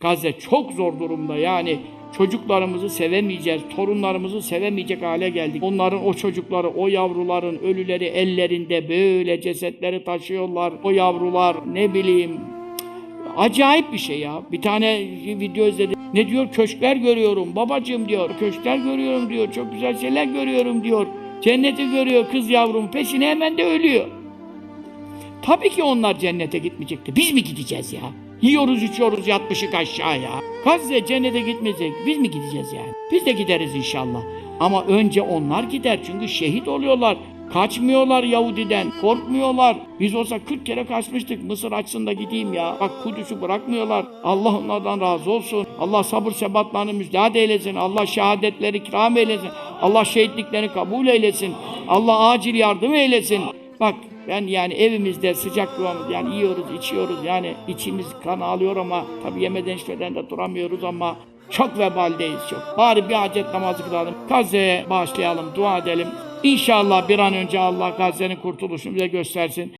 Gazze çok zor durumda yani çocuklarımızı sevemeyeceğiz, torunlarımızı sevemeyecek hale geldik. Onların o çocukları, o yavruların ölüleri ellerinde böyle cesetleri taşıyorlar. O yavrular ne bileyim Acayip bir şey ya. Bir tane video izledim. Ne diyor? Köşkler görüyorum. Babacığım diyor. Köşkler görüyorum diyor. Çok güzel şeyler görüyorum diyor. Cenneti görüyor kız yavrum. Peşine hemen de ölüyor. Tabii ki onlar cennete gitmeyecekti. Biz mi gideceğiz ya? Yiyoruz içiyoruz yatmışık aşağıya. Gazze cennete gitmeyecek. Biz mi gideceğiz yani? Biz de gideriz inşallah. Ama önce onlar gider çünkü şehit oluyorlar. Kaçmıyorlar Yahudiden, korkmuyorlar. Biz olsa 40 kere kaçmıştık. Mısır açsın da gideyim ya. Bak Kudüs'ü bırakmıyorlar. Allah onlardan razı olsun. Allah sabır sebatlarını müjdat eylesin. Allah şehadetleri ikram eylesin. Allah şehitliklerini kabul eylesin. Allah acil yardım eylesin. Bak ben yani evimizde sıcak yuvamız yani yiyoruz, içiyoruz yani içimiz kan ağlıyor ama tabi yemeden içmeden de duramıyoruz ama çok vebaldeyiz çok. Bari bir hacet namazı kılalım. Gazze'ye bağışlayalım, dua edelim. İnşallah bir an önce Allah Gazze'nin kurtuluşunu bize göstersin.